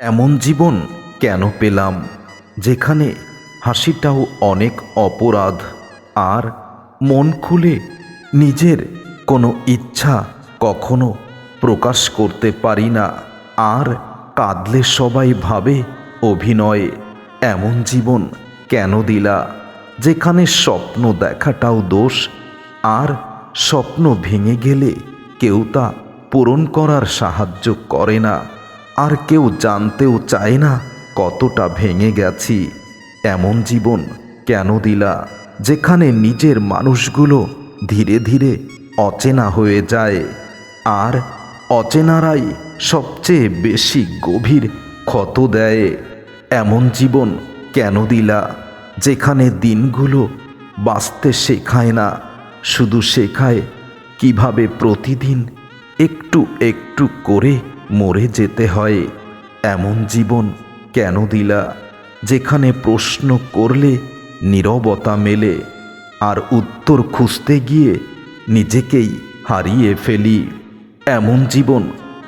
এমন জীবন কেন পেলাম, যেখানে হাসিটাও অনেক অপরাধ। আর মন খুলে নিজের কোনো ইচ্ছা কখনো প্রকাশ করতে পারি না। আর কাঁদলে সবাই ভাবে, অভিনয়ে এমন জীবন কেন দিলা, যেখানে স্বপ্ন দেখাটাও দোষ। আর স্বপ্ন ভেঙে গেলে কেউ তা পূরণ করার সাহায্য করে না। আর কেউ জানতেও চায় না কতটা ভেঙে গেছি। এমন জীবন কেন দিলা, যেখানে নিজের মানুষগুলো ধীরে ধীরে অচেনা হয়ে যায়। আর অচেনারাই সবচেয়ে বেশি গভীর ক্ষত দেয়। এমন জীবন কেন দিলা, যেখানে দিনগুলো বাঁচতে শেখায় না, শুধু শেখায় কীভাবে প্রতিদিন একটু একটু করে মরে যেতে হয়। এমন জীবন কেন দিলা, যেখানে প্রশ্ন করলে নীরবতা মেলে, আর উত্তর খুঁজতে গিয়ে নিজেকেই হারিয়ে ফেলি। এমন জীবন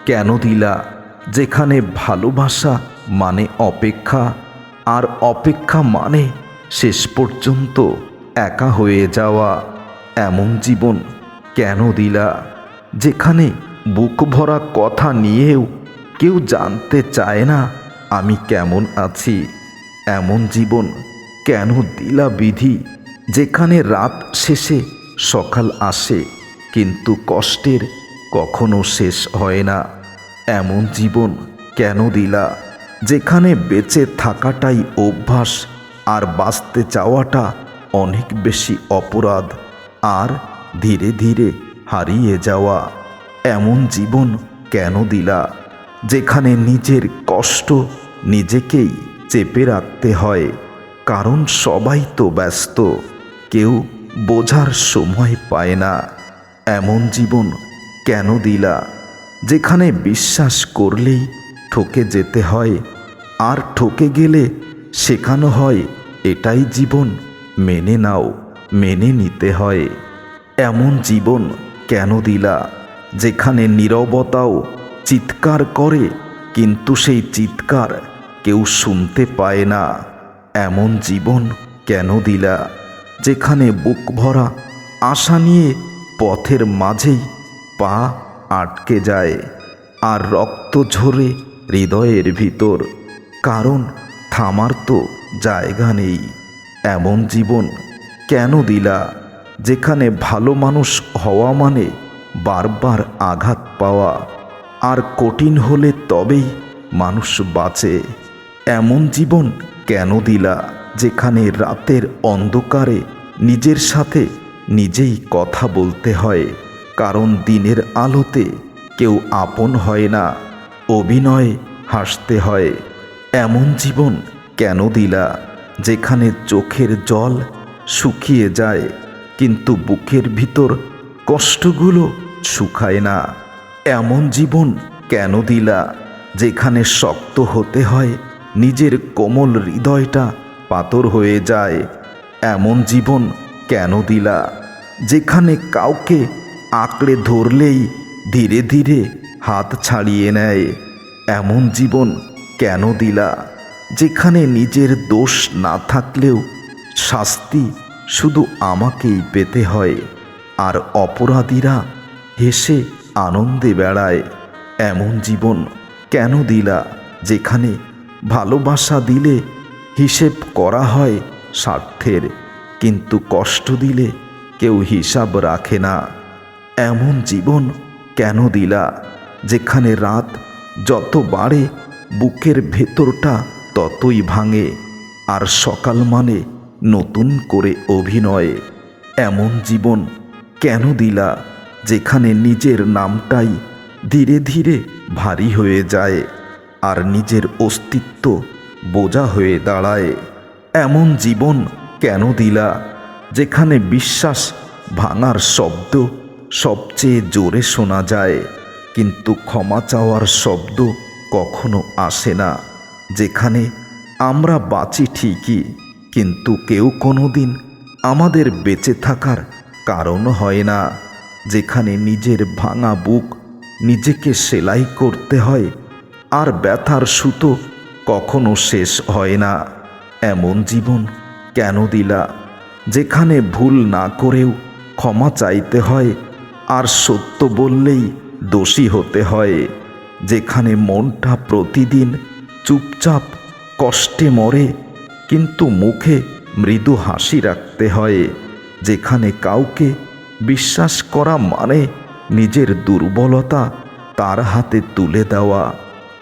কেন দিলা, যেখানে ভালোবাসা মানে অপেক্ষা, আর অপেক্ষা মানে শেষ পর্যন্ত একা হয়ে যাওয়া। এমন জীবন কেন দিলা, যেখানে বুক ভরা কথা নিয়েও কেউ জানতে চায় না আমি কেমন আছি, এমন জীবন কেন দিলা বিধি, যেখানে রাত শেষে সকাল আসে, কিন্তু কষ্টের কখনো শেষ হয় না। এমন জীবন কেন দিলা, যেখানে বেঁচে থাকাটাই অভ্যাস আর বাঁচতে চাওয়াটা অনেক বেশি অপরাধ, আর ধীরে ধীরে হারিয়ে যাওয়া। এমন জীবন কেন দিলা, যেখানে নিজের কষ্ট নিজেকেই চেপে রাখতে হয়? কারণ সবাই তো ব্যস্ত, কেউ বোঝার সময় পায় না। এমন জীবন কেন দিলা, যেখানে বিশ্বাস করলেই ঠকে যেতে হয়? আর ঠকে গেলে শেখানো হয়, এটাই জীবন মেনে নাও, মেনে নিতে হয়। এমন জীবন কেন দিলা যেখানে নীরবতাও চিৎকার করে, কিন্তু সেই চিৎকার কেউ শুনতে পায় না। এমন জীবন কেন দিলা? যেখানে বুক ভরা আশা নিয়ে পথের মাঝেই পা আটকে যায়, আর রক্ত ঝরে হৃদয়ের ভিতর। কারণ থামার তো জায়গা নেই। এমন জীবন কেন দিলা? যেখানে ভালো মানুষ হওয়া মানে বারবার আঘাত পাওয়া। আর কঠিন হলে তবেই মানুষ বাঁচে। এমন জীবন কেন দিলা, যেখানে রাতের অন্ধকারে নিজের সাথে নিজেই কথা বলতে হয়? কারণ দিনের আলোতে কেউ আপন হয় না, অভিনয় হাসতে হয়। এমন জীবন কেন দিলা, যেখানে চোখের জল শুকিয়ে যায়, কিন্তু বুকের ভিতর কষ্টগুলো শুকায় না। এমন জীবন কেন দিলা, যেখানে শক্ত হতে হয়, নিজের কোমল হৃদয়টা পাথর হয়ে যায়। এমন জীবন কেন দিলা, যেখানে কাউকে আঁকড়ে ধরলেই ধীরে ধীরে হাত ছাড়িয়ে নেয়। এমন জীবন কেন দিলা, যেখানে নিজের দোষ না থাকলেও শাস্তি শুধু আমাকেই পেতে হয়। আর অপরাধীরা হেসে আনন্দে বেড়ায়। এমন জীবন কেন দিলা, যেখানে ভালোবাসা দিলে হিসেব করা হয় স্বার্থের, কিন্তু কষ্ট দিলে কেউ হিসাব রাখে না। এমন জীবন কেন দিলা, যেখানে রাত যত বাড়ে, বুকের ভেতরটা ততই ভাঙে, আর সকাল মানে নতুন করে অভিনয়। এমন জীবন কেন দিলা, যেখানে নিজের নামটাই ধীরে ধীরে ভারী হয়ে যায় আর নিজের অস্তিত্ব বোঝা হয়ে দাঁড়ায়? এমন জীবন কেন দিলা, যেখানে বিশ্বাস ভাঙার শব্দ সবচেয়ে জোরে শোনা যায়, কিন্তু ক্ষমা চাওয়ার শব্দ কখনো আসে না? যেখানে আমরা বাঁচি ঠিকই, কিন্তু কেউ কোনো দিন আমাদের বেঁচে থাকার কারণ হয় না। যেখানে নিজের ভাঙা বুক নিজেকে সেলাই করতে হয়, আর ব্যথার সুতো কখনো শেষ হয় না। এমন জীবন কেন দিলা? যেখানে ভুল না করেও ক্ষমা চাইতে হয়, আর সত্য বললেই দোষী হতে হয়। যেখানে মনটা প্রতিদিন চুপচাপ কষ্টে মরে, কিন্তু মুখে মৃদু হাসি রাখতে হয়। যেখানে কাউকে বিশ্বাস করা মানে নিজের দুর্বলতা তার হাতে তুলে দেওয়া।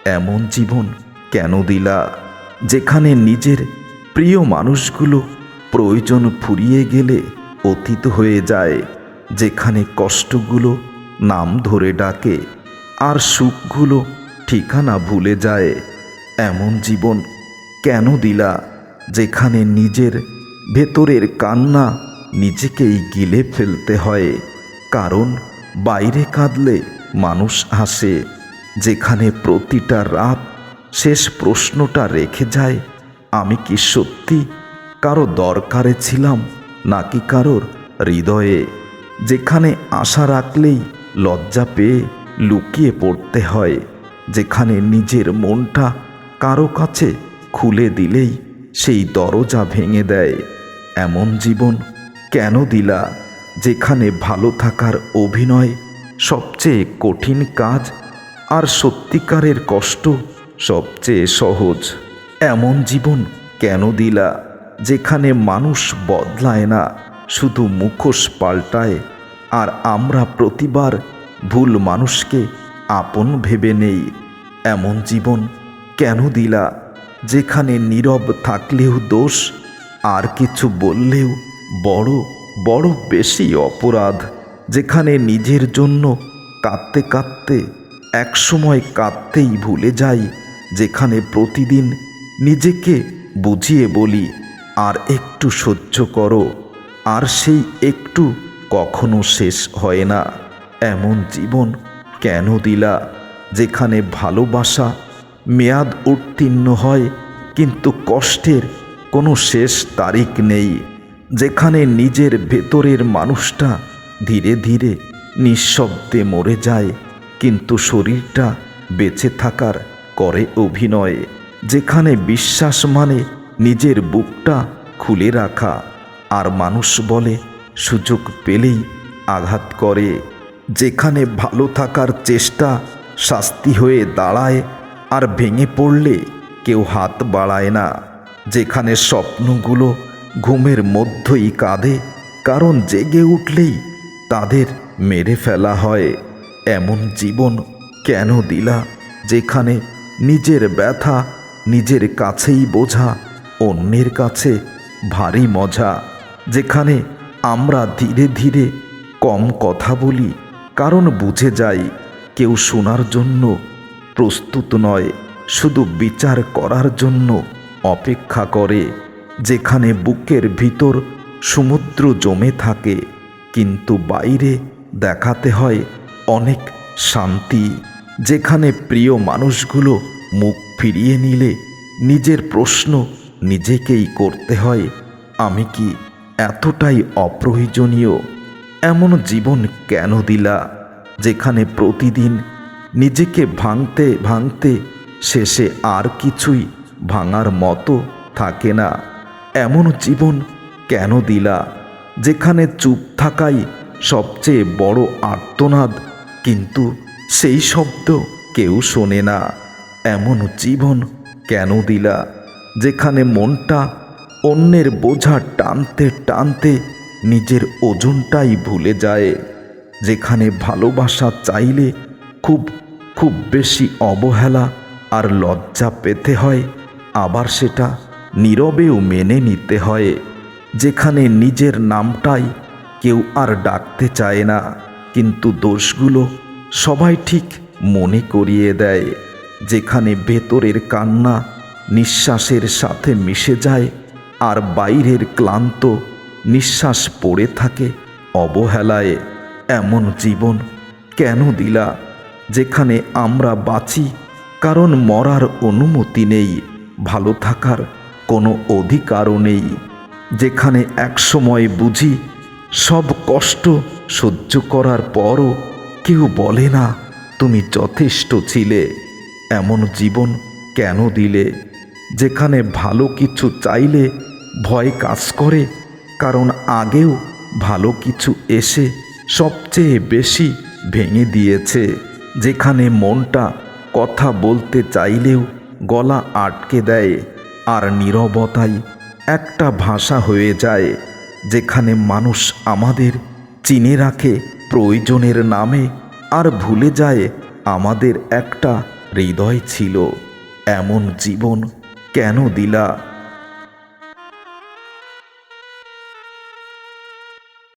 এমন জীবন কেন দিলা? যেখানে নিজের প্রিয় মানুষগুলো প্রয়োজন ফুরিয়ে গেলে অতীত হয়ে যায়। যেখানে কষ্টগুলো নাম ধরে ডাকে আর সুখগুলো ঠিকানা ভুলে যায়। এমন জীবন কেন দিলা? যেখানে নিজের ভেতরের কান্না নিজেকেই গিলে ফেলতে হয়। কারণ, বাইরে কাঁদলে মানুষ হাসে। যেখানে প্রতিটা রাত শেষ প্রশ্নটা রেখে যায়, আমি কি সত্যি কারও দরকারে ছিলাম নাকি কারোর হৃদয়ে? যেখানে আশা রাখলেই লজ্জা পেয়ে লুকিয়ে পড়তে হয়। যেখানে নিজের মনটা কারও কাছে খুলে দিলেই সেই দরজা ভেঙে দেয়। এমন জীবন কেন দিলা? যেখানে ভালো থাকার অভিনয় সবচেয়ে কঠিন কাজ আর সত্যিকারের কষ্ট সবচেয়ে সহজ। এমন জীবন কেন দিলা? যেখানে মানুষ বদলায় না, শুধু মুখোশ পাল্টায়। আর আমরা প্রতিবার ভুল মানুষকে আপন ভেবে নেই। এমন জীবন কেন দিলা? যেখানে নীরব থাকলেও দোষ, আর কিছু বললেও বড় বড় বেশি অপরাধ যেখানে নিজের জন্য কাঁদতে কাঁদতে একসময় কাঁদতেই ভুলে যাই, যেখানে প্রতিদিন নিজেকে বুঝিয়ে বলি, আর একটু সহ্য করো, আর সেই একটু কখনো শেষ হয় না। এমন জীবন কেন দিলা, যেখানে ভালোবাসা মেয়াদ উত্তীর্ণ হয়, কিন্তু কষ্টের কোনো শেষ তারিখ নেই? যেখানে নিজের ভেতরের মানুষটা ধীরে ধীরে নিঃশব্দে মরে যায়, কিন্তু শরীরটা বেঁচে থাকার করে অভিনয়, যেখানে বিশ্বাস মানে নিজের বুকটা খুলে রাখা, আর মানুষ বলে সুযোগ পেলেই আঘাত করে, যেখানে ভালো থাকার চেষ্টা শাস্তি হয়ে দাঁড়ায়, আর ভেঙে পড়লে কেউ হাত বাড়ায় না, যেখানে স্বপ্নগুলো ঘুমের মধ্যেই কাঁদে, কারণ জেগে উঠলেই তাদের মেরে ফেলা হয়। এমন জীবন কেন দিলা, যেখানে নিজের ব্যথা নিজের কাছেই বোঝা, অন্যের কাছে ভারী মজা, যেখানে আমরা ধীরে ধীরে কম কথা বলি, কারণ বুঝে যাই কেউ শোনার জন্য প্রস্তুত নয়, শুধু বিচার করার জন্য অপেক্ষা করে। যেখানে বুকের ভিতর সমুদ্র জমে থাকে, কিন্তু বাইরে দেখাতে হয় অনেক শান্তি। যেখানে প্রিয় মানুষগুলো মুখ ফিরিয়ে নিলে নিজের প্রশ্ন নিজেকেই করতে হয়, আমি কি এতটাই অপ্রয়োজনীয়? এমন জীবন কেন দিলা? যেখানে প্রতিদিন নিজেকে ভাঙতে ভাঙতে শেষে আর কিছুই ভাঙার মতো থাকে না। এমন জীবন কেন দিলা, যেখানে চুপ থাকাই সবচেয়ে বড় আর্তনাদ? কিন্তু সেই শব্দ কেউ শোনে না। এমন জীবন কেন দিলা, যেখানে মনটা অন্যের বোঝা টানতে টানতে নিজের ওজনটাই ভুলে যায়? যেখানে ভালোবাসা চাইলে খুব খুব বেশি অবহেলা আর লজ্জা পেতে হয়, আবার সেটা নীরবেও মেনে নিতে হয়, যেখানে নিজের নামটাই কেউ আর ডাকতে চায় না। কিন্তু দোষগুলো সবাই ঠিক মনে করিয়ে দেয়, যেখানে ভেতরের কান্না নিঃশ্বাসের সাথে মিশে যায় আর বাইরের ক্লান্ত নিঃশ্বাস পড়ে থাকে অবহেলায়। এমন জীবন কেন দিলা, যেখানে আমরা বাঁচি, কারণ মরার অনুমতি নেই, ভালো থাকার কোনো অধিকারও নেই। যেখানে একসময় বুঝি সব কষ্ট সহ্য করার পরও কেউ বলে না, তুমি যথেষ্ট ছিলে, এমন জীবন কেন দিলে? যেখানে ভালো কিছু চাইলে ভয় কাজ করে, কারণ আগেও ভালো কিছু এসে সবচেয়ে বেশি ভেঙে দিয়েছে। যেখানে মনটা কথা বলতে চাইলেও গলা আটকে দেয় আর নীরবতাই একটা ভাষা হয়ে যায়, যেখানে মানুষ আমাদের চিনে রাখে প্রয়োজনের নামে আর ভুলে যায় আমাদের একটা হৃদয় ছিল। এমন জীবন কেন দিলা?